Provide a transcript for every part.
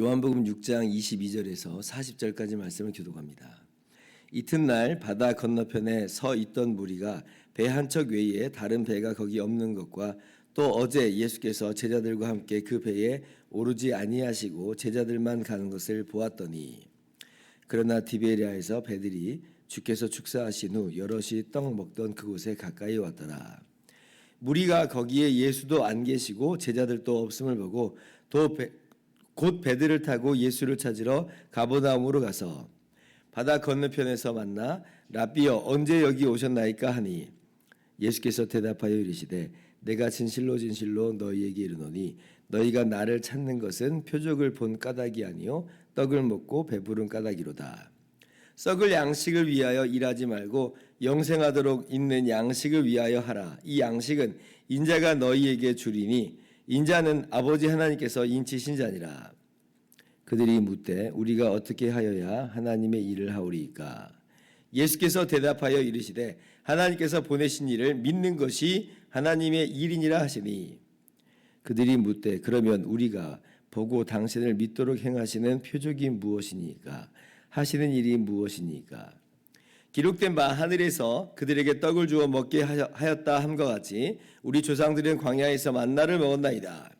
요한복음 6장 22절에서 40절까지 말씀을 교독합니다. 이튿날 바다 건너편에 서 있던 무리가 배 한 척 외에 다른 배가 거기 없는 것과 또 어제 예수께서 제자들과 함께 그 배에 오르지 아니하시고 제자들만 가는 것을 보았더니 그러나 디베리아에서 배들이 주께서 축사하신 후 여럿이 떡 먹던 그곳에 가까이 왔더라. 무리가 거기에 예수도 안 계시고 제자들도 없음을 보고 또 배, 곧 배들을 타고 예수를 찾으러 가보나움으로 가서 바다 건너편에서 만나 라비어 언제 여기 오셨나이까 하니 예수께서 대답하여 이르시되 내가 진실로 진실로 너희에게 이르노니 너희가 나를 찾는 것은 표적을 본 까닭이 아니요 떡을 먹고 배부른 까닭이로다 썩을 양식을 위하여 일하지 말고 영생하도록 있는 양식을 위하여 하라 이 양식은 인자가 너희에게 주리니 인자는 아버지 하나님께서 인치신 자니라. 그들이 묻되 우리가 어떻게 하여야 하나님의 일을 하오리이까? 예수께서 대답하여 이르시되 하나님께서 보내신 일을 믿는 것이 하나님의 일이니라 하시니 그들이 묻되 그러면 우리가 보고 당신을 믿도록 행하시는 표적이 무엇이니까 하시는 일이 무엇이니까 기록된 바 하늘에서 그들에게 떡을 주어 먹게 하였다 함과 같이 우리 조상들은 광야에서 만나를 먹었나이다.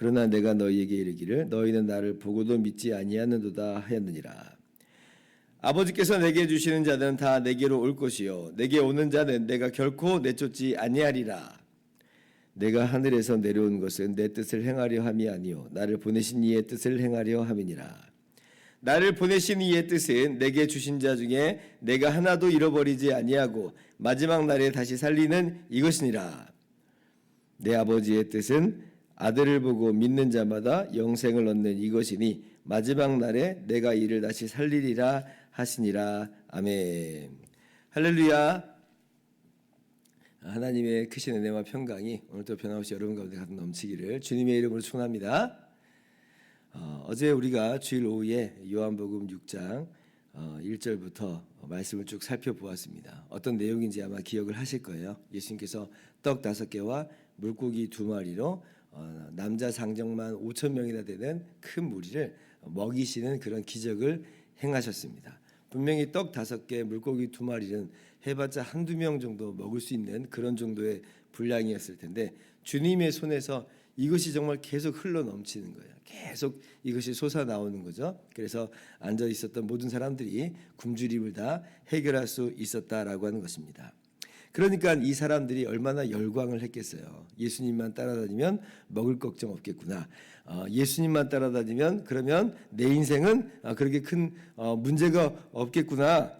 그러나 내가 너희에게 이르기를 너희는 나를 보고도 믿지 아니하는도다 하였느니라. 아버지께서 내게 주시는 자는 다 내게로 올 것이요. 내게 오는 자는 내가 결코 내쫓지 아니하리라. 내가 하늘에서 내려온 것은 내 뜻을 행하려 함이 아니요. 나를 보내신 이의 뜻을 행하려 함이니라. 나를 보내신 이의 뜻은 내게 주신 자 중에 내가 하나도 잃어버리지 아니하고 마지막 날에 다시 살리는 이것이니라. 내 아버지의 뜻은 아들을 보고 믿는 자마다 영생을 얻는 이것이니 마지막 날에 내가 이를 다시 살리리라 하시니라. 아멘. 할렐루야. 하나님의 크신 은혜와 평강이 오늘도 변함없이 여러분 가운데 가득 넘치기를 주님의 이름으로 축원합니다. 어, 제 우리가 주일 오후에 요한복음 6장 어, 1절부터 말씀을 쭉 살펴보았습니다. 어떤 내용인지 아마 기억을 하실 거예요. 예수님께서 떡 다섯 개와 물고기 두 마리로 어, 남자 상정만 5천 명이나 되는 큰 무리를 먹이시는 그런 기적을 행하셨습니다. 분명히 떡 다섯 개, 물고기 두 마리는 해봤자 한두 명 정도 먹을 수 있는 그런 정도의 분량이었을 텐데 주님의 손에서 이것이 정말 계속 흘러 넘치는 거예요. 계속 이것이 솟아 나오는 거죠. 그래서 앉아 있었던 모든 사람들이 굶주림을 다 해결할 수 있었다라고 하는 것입니다. 그러니까 이 사람들이 얼마나 열광을 했겠어요. 예수님만 따라다니면 먹을 걱정 없겠구나. 어, 예수님만 따라다니면 그러면 내 인생은 어, 그렇게 큰 어, 문제가 없겠구나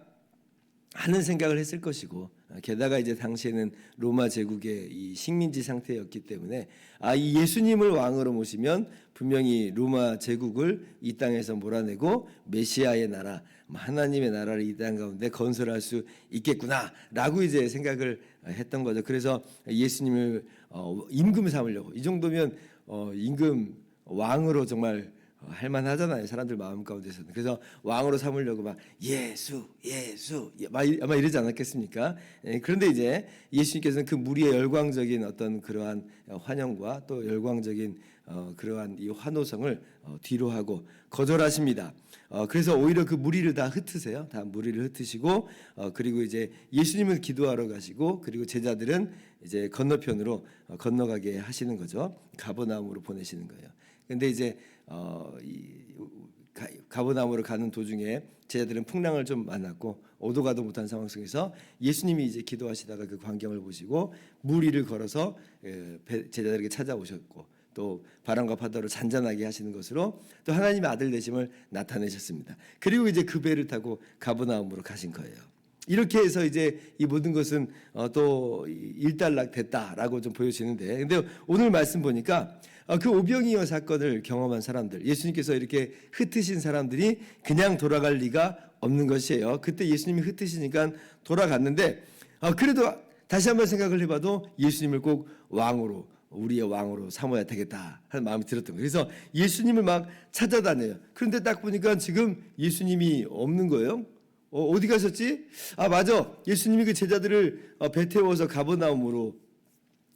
하는 생각을 했을 것이고 게다가 이제 당시에는 로마 제국의 이 식민지 상태였기 때문에 아 이 예수님을 왕으로 모시면 분명히 로마 제국을 이 땅에서 몰아내고 메시아의 나라, 하나님의 나라를 이 땅 가운데 건설할 수 있겠구나라고 이제 생각을 했던 거죠. 그래서 예수님을 어, 임금 삼으려고 이 정도면 어, 임금 왕으로 정말 어, 할만하잖아요. 사람들 마음 가운데서는. 그래서 왕으로 삼으려고 막 예수, 예수, 아마 이러지 않았겠습니까? 예, 그런데 이제 예수님께서는 그 무리의 열광적인 어떤 그러한 환영과 또 열광적인 어, 그러한 이 환호성을 어, 뒤로 하고 거절하십니다. 그래서 오히려 그 무리를 다 흩으세요. 다 무리를 흩으시고 그리고 이제 예수님은 기도하러 가시고 그리고 제자들은 이제 건너편으로 건너가게 하시는 거죠. 가버나움으로 보내시는 거예요. 근데 이제 어, 이, 가- 가버나움으로 가는 도중에 제자들은 풍랑을 좀 만났고 오도 가도 못한 상황 속에서 예수님이 이제 기도하시다가 그 광경을 보시고 물 위를 걸어서 제자들에게 찾아오셨고 또 바람과 파도를 잔잔하게 하시는 것으로 또 하나님의 아들 되심을 나타내셨습니다. 그리고 이제 그 배를 타고 가버나움으로 가신 거예요. 이렇게 해서 이제 이 모든 것은 어, 또 일단락 됐다라고 좀 보여지는데, 근데 오늘 말씀 보니까 어, 그 오병이어 사건을 경험한 사람들, 예수님께서 이렇게 흩으신 사람들이 그냥 돌아갈 리가 없는 것이에요. 그때 예수님이 흩으시니까 돌아갔는데, 어, 그래도 다시 한번 생각을 해봐도 예수님을 꼭 왕으로 우리의 왕으로 삼아야 되겠다 하는 마음이 들었던 거예요. 그래서 예수님을 막 찾아다녀요. 그런데 딱 보니까 지금 예수님이 없는 거예요. 어, 어디 가셨지? 아 맞아. 예수님이 그 제자들을 어, 배 태워서 가버나움으로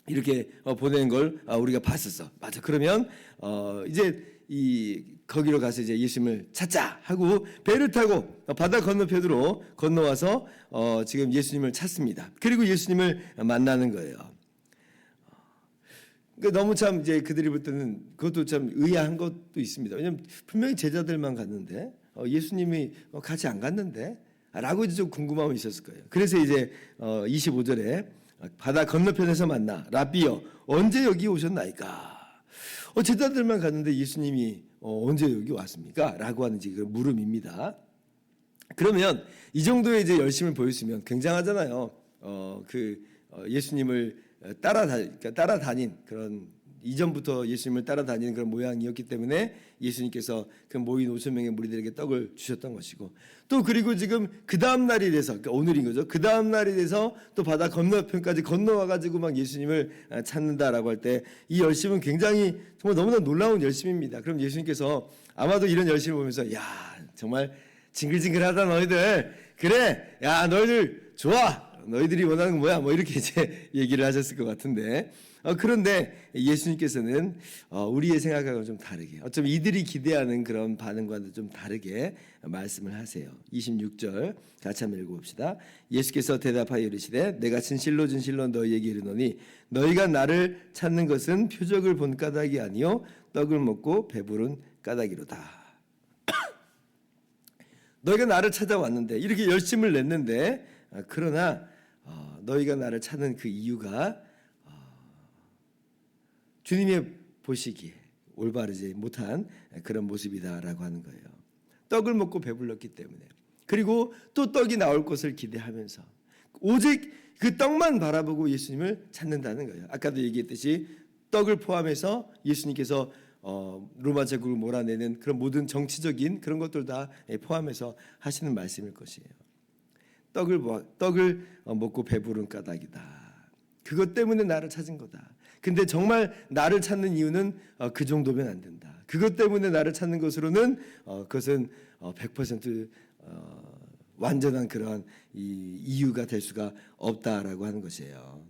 이렇게 어, 보낸 걸 아, 우리가 봤었어. 맞아. 그러면 어, 이제 이 거기로 가서 이제 예수님을 찾자 하고 배를 타고 어, 바다 건너편으로 건너와서 어, 지금 예수님을 찾습니다. 그리고 예수님을 만나는 거예요. 그러니까 너무 참 이제 그들이 볼 때는 그것도 참 의아한 것도 있습니다. 왜냐하면 분명히 제자들만 갔는데 어, 예수님이 어, 같이 안 갔는데 라고 좀 궁금함이 있었을 거예요. 그래서 이제 어, 25절에 바다 건너편에서 만나 라비여 언제 여기 오셨나이까? 어, 제자들만 갔는데 예수님이 어, 언제 여기 왔습니까? 라고 하는 그 물음입니다. 그러면 이 정도의 이제 열심을 보였으면 굉장하잖아요. 어, 그 어, 예수님을 따라다 그러니까 따라다닌 그런 이전부터 예수님을 따라다니는 그런 모양이었기 때문에 예수님께서 그 모인 5천 명의 무리들에게 떡을 주셨던 것이고 또 그리고 지금 그 다음 날이 돼서 그러니까 오늘인 거죠. 그 다음 날이 돼서 또 바다 건너편까지 건너와 가지고 막 예수님을 아, 찾는다라고 할 때 이 열심은 굉장히 정말 너무나 놀라운 열심입니다. 그럼 예수님께서 아마도 이런 열심을 보면서 야 정말 징글징글하다 너희들 그래 야 너희들 좋아 너희들이 원하는 건 뭐야 뭐 이렇게 이제 얘기를 하셨을 것 같은데 어, 그런데 예수님께서는 어, 우리의 생각하고는 좀 다르게 어쩌면 이들이 기대하는 그런 반응과는 좀 다르게 말씀을 하세요. 26절 같이 한번 읽어봅시다. 예수께서 대답하여 이르시되 내가 진실로 진실로 너희에게 이르노니 너희가 나를 찾는 것은 표적을 본 까닭이 아니요 떡을 먹고 배부른 까닭이로다. 너희가 나를 찾아왔는데 이렇게 열심을 냈는데 어, 그러나 어, 너희가 나를 찾는 그 이유가 어, 주님의 보시기에 올바르지 못한 그런 모습이다라고 하는 거예요. 떡을 먹고 배불렀기 때문에 그리고 또 떡이 나올 것을 기대하면서 오직 그 떡만 바라보고 예수님을 찾는다는 거예요. 아까도 얘기했듯이 떡을 포함해서 예수님께서 어, 로마 제국을 몰아내는 그런 모든 정치적인 그런 것들 다 포함해서 하시는 말씀일 것이에요. 떡을 먹- 떡을 어, 먹고 배부른 까닭이다. 그것 때문에 나를 찾은 거다. 근데 정말 나를 찾는 이유는 어, 그 정도면 안 된다. 그것 때문에 나를 찾는 것으로는 어, 그것은 어, 100% 어, 완전한 그러한 이 이유가 될 수가 없다라고 하는 것이에요.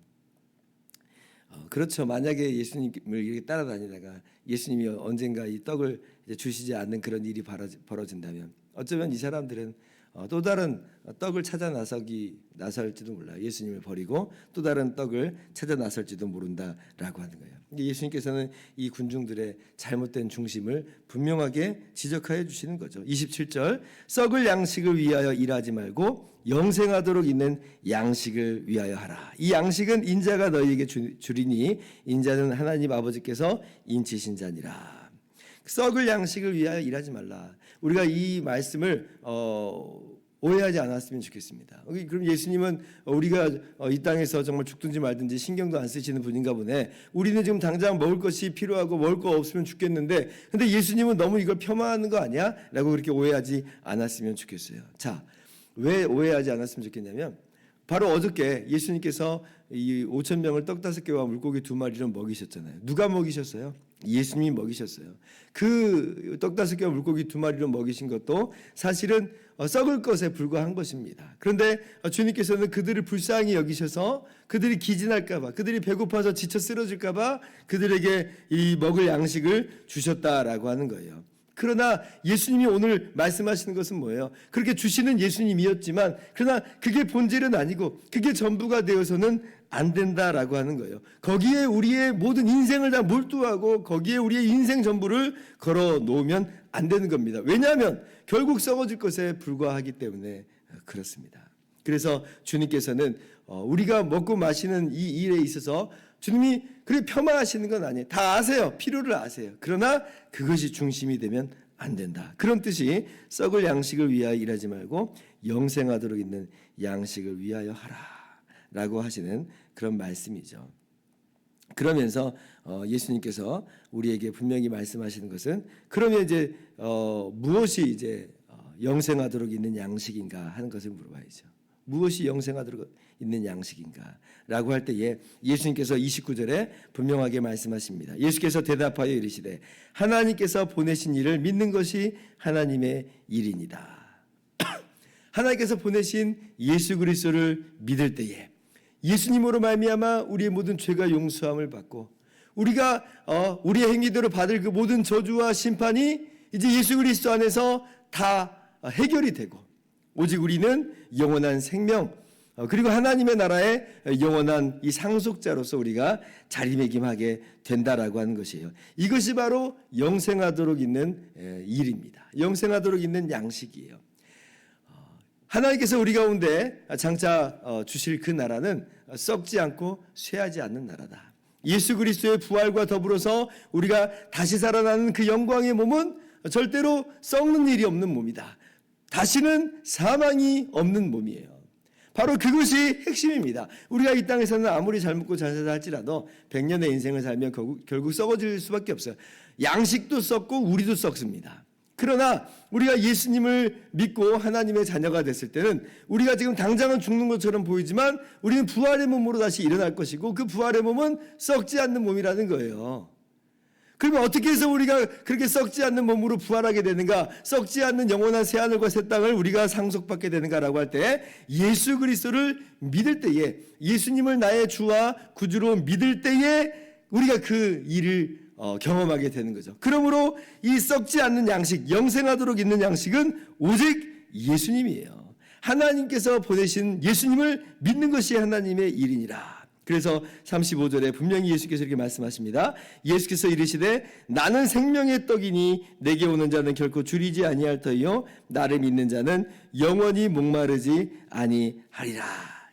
어, 그렇죠. 만약에 예수님을 이렇게 따라다니다가 예수님이 언젠가 이 떡을 주시지 않는 그런 일이 벌어진다면 어쩌면 이 사람들은 어, 또 다른 떡을 찾아 나서기 나설지도 몰라. 요 예수님을 버리고 또 다른 떡을 찾아 나설지도 모른다라고 하는 거예요. 예수님께서는 이 군중들의 잘못된 중심을 분명하게 지적하여 주시는 거죠. 27절 썩을 양식을 위하여 일하지 말고 영생하도록 있는 양식을 위하여 하라. 이 양식은 인자가 너희에게 주- 주리니 인자는 하나님 아버지께서 인치신 자니라. 썩을 양식을 위하여 일하지 말라. 우리가 이 말씀을 어, 오해하지 않았으면 좋겠습니다. 그럼 예수님은 우리가 어, 이 땅에서 정말 죽든지 말든지 신경도 안 쓰시는 분인가 보네. 우리는 지금 당장 먹을 것이 필요하고 먹을 거 없으면 죽겠는데, 근데 예수님은 너무 이걸 폄하하는 거 아니야? 라고 그렇게 오해하지 않았으면 좋겠어요. 자, 왜 오해하지 않았으면 좋겠냐면, 바로 어저께 예수님께서 이 5천 명을 떡 다섯 개와 물고기 두 마리를 먹이셨잖아요. 누가 먹이셨어요? 예수님이 먹이셨어요. 그 떡 다섯 개와 물고기 두 마리를 먹이신 것도 사실은 어, 썩을 것에 불과한 것입니다. 그런데 어, 주님께서는 그들을 불쌍히 여기셔서 그들이 기진할까봐, 그들이 배고파서 지쳐 쓰러질까봐 그들에게 이 먹을 양식을 주셨다라고 하는 거예요. 그러나 예수님이 오늘 말씀하시는 것은 뭐예요? 그렇게 주시는 예수님이었지만, 그러나 그게 본질은 아니고, 그게 전부가 되어서는 안 된다라고 하는 거예요. 거기에 우리의 모든 인생을 다 몰두하고 거기에 우리의 인생 전부를 걸어 놓으면 안 되는 겁니다. 왜냐하면 결국 썩어질 것에 불과하기 때문에 그렇습니다. 그래서 주님께서는 어, 우리가 먹고 마시는 이 일에 있어서 주님이 그렇게 폄하하시는 건 아니에요. 다 아세요. 필요를 아세요. 그러나 그것이 중심이 되면 안 된다. 그런 뜻이 썩을 양식을 위하여 일하지 말고 영생하도록 있는 양식을 위하여 하라 라고 하시는 그런 말씀이죠. 그러면서 어, 예수님께서 우리에게 분명히 말씀하시는 것은 그러면 이제 어, 무엇이 이제 어, 영생하도록 있는 양식인가 하는 것을 물어봐야죠. 무엇이 영생하도록 있는 양식인가 라고 할 때에 예수님께서 29절에 분명하게 말씀하십니다. 예수께서 대답하여 이르시되 하나님께서 보내신 일을 믿는 것이 하나님의 일이니다. 하나님께서 보내신 예수 그리스도를 믿을 때에 예수님으로 말미암아 우리의 모든 죄가 용서함을 받고 우리가 어, 우리의 행위대로 받을 그 모든 저주와 심판이 이제 예수 그리스도 안에서 다 해결이 되고 오직 우리는 영원한 생명 어, 그리고 하나님의 나라의 영원한 이 상속자로서 우리가 자리매김하게 된다라고 하는 것이에요. 이것이 바로 영생하도록 있는 에, 일입니다. 영생하도록 있는 양식이에요. 하나님께서 우리 가운데 장차 어, 주실 그 나라는 썩지 않고 쇠하지 않는 나라다. 예수 그리스도의 부활과 더불어서 우리가 다시 살아나는 그 영광의 몸은 절대로 썩는 일이 없는 몸이다. 다시는 사망이 없는 몸이에요. 바로 그것이 핵심입니다. 우리가 이 땅에서는 아무리 잘 먹고 잘 살다 할지라도 100년의 인생을 살면 결국, 결국 썩어질 수밖에 없어요. 양식도 썩고 우리도 썩습니다. 그러나 우리가 예수님을 믿고 하나님의 자녀가 됐을 때는 우리가 지금 당장은 죽는 것처럼 보이지만 우리는 부활의 몸으로 다시 일어날 것이고 그 부활의 몸은 썩지 않는 몸이라는 거예요. 그러면 어떻게 해서 우리가 그렇게 썩지 않는 몸으로 부활하게 되는가? 썩지 않는 영원한 새 하늘과 새 땅을 우리가 상속받게 되는가라고 할 때 예수 그리스도를 믿을 때에 예수님을 나의 주와 구주로 믿을 때에 우리가 그 일을 어, 경험하게 되는 거죠. 그러므로 이 썩지 않는 양식, 영생하도록 있는 양식은 오직 예수님이에요. 하나님께서 보내신 예수님을 믿는 것이 하나님의 일이니라. 그래서 35절에 분명히 예수께서 이렇게 말씀하십니다. 예수께서 이르시되 나는 생명의 떡이니 내게 오는 자는 결코 줄이지 아니할 터이요 나를 믿는 자는 영원히 목마르지 아니하리라.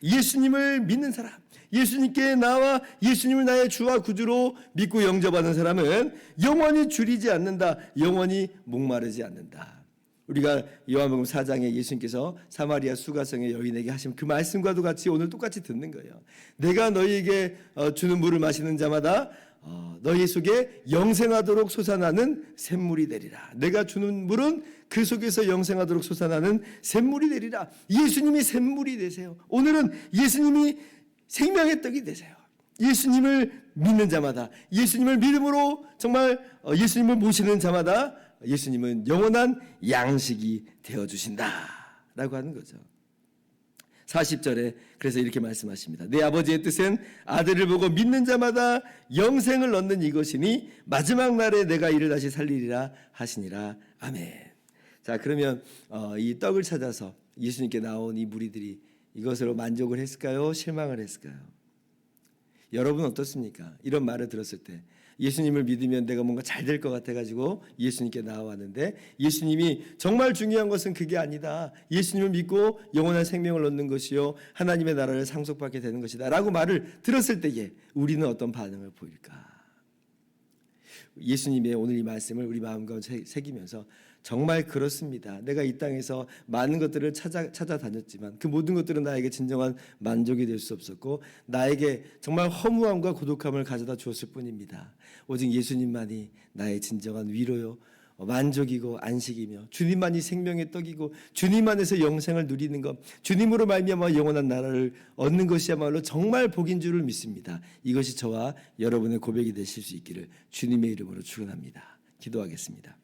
예수님을 믿는 사람 예수님께 나와 예수님을 나의 주와 구주로 믿고 영접하는 사람은 영원히 줄이지 않는다. 영원히 목마르지 않는다. 우리가 요한복음 4장에 예수님께서 사마리아 수가성의 여인에게 하신 그 말씀과도 같이 오늘 똑같이 듣는 거예요. 내가 너희에게 어, 주는 물을 마시는 자마다 어, 너희 속에 영생하도록 솟아나는 샘물이 되리라. 내가 주는 물은 그 속에서 영생하도록 솟아나는 샘물이 되리라. 예수님이 샘물이 되세요. 오늘은 예수님이 생명의 떡이 되세요. 예수님을 믿는 자마다 예수님을 믿음으로 정말 어, 예수님을 모시는 자마다 예수님은 영원한 양식이 되어 주신다라고 하는 거죠. 40절에 그래서 이렇게 말씀하십니다. 내 아버지의 뜻은 아들을 보고 믿는 자마다 영생을 얻는 이것이니 마지막 날에 내가 이를 다시 살리리라 하시니라. 아멘. 자, 그러면 어, 이 떡을 찾아서 예수님께 나온 이 무리들이 이것으로 만족을 했을까요? 실망을 했을까요? 여러분 어떻습니까? 이런 말을 들었을 때 예수님을 믿으면 내가 뭔가 잘 될 것 같아가지고 예수님께 나와왔는데 예수님이 정말 중요한 것은 그게 아니다. 예수님을 믿고 영원한 생명을 얻는 것이요 하나님의 나라를 상속받게 되는 것이다 라고 말을 들었을 때에 우리는 어떤 반응을 보일까? 예수님의 오늘 이 말씀을 우리 마음 가운데 새기면서 정말 그렇습니다. 내가 이 땅에서 많은 것들을 찾아 찾아다녔지만 그 모든 것들은 나에게 진정한 만족이 될 수 없었고 나에게 정말 허무함과 고독함을 가져다 주었을 뿐입니다. 오직 예수님만이 나의 진정한 위로요. 만족이고 안식이며 주님만이 생명의 떡이고 주님 안에서 영생을 누리는 것 주님으로 말미암아 영원한 나라를 얻는 것이야말로 정말 복인 줄을 믿습니다. 이것이 저와 여러분의 고백이 되실 수 있기를 주님의 이름으로 축원합니다. 기도하겠습니다.